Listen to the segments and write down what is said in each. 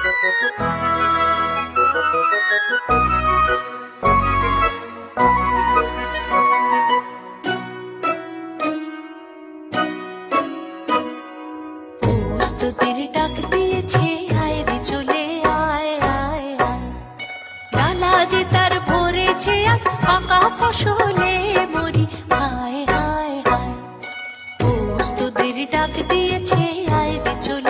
প্রস্তুতির রে চলে আয় আয় আয়। ডালা তার ভরেছে, আজ পাকা হায় হায় হায়। প্রস্তুতির ডাক দিয়েছে আয় রে চলে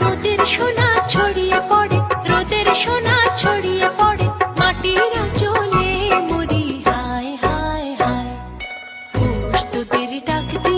রোদের সোনা ছড়িয়ে পড়ে, রোদের সোনা ছড়িয়ে পড়ে, মাটির চলে মরি। হায় হায় হায়। প্রস্তুতির ডাক দিয়েছে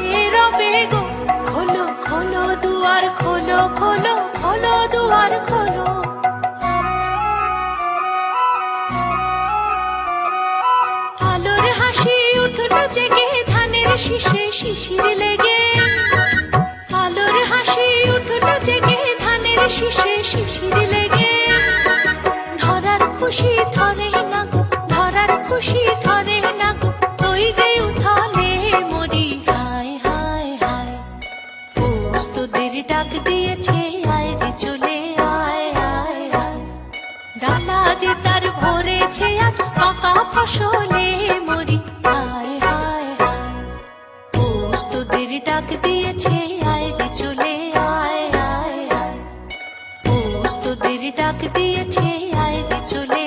জেগে ধানের শীষে শিশির লেগে। আলোর হাসি উঠল জেগে ধানের শীষে শিশির লেগে। ধরার খুশি ধরে না গো, ধরার খুশি ধরে না গো তুই যে উঠালে মরি। হায় হায় হায় প্রস্তুতির ডাক দিয়েছে, আয় রে চলে আয় আয় আয়। ডালা যে তার ভরেছে আজ, পাকা ফসলে প্রস্তুতির ডাক দিয়েছে, আয় রে চলে আয় আয় আয়। প্রস্তুতির ডাক দিয়েছে, আয় রে চলে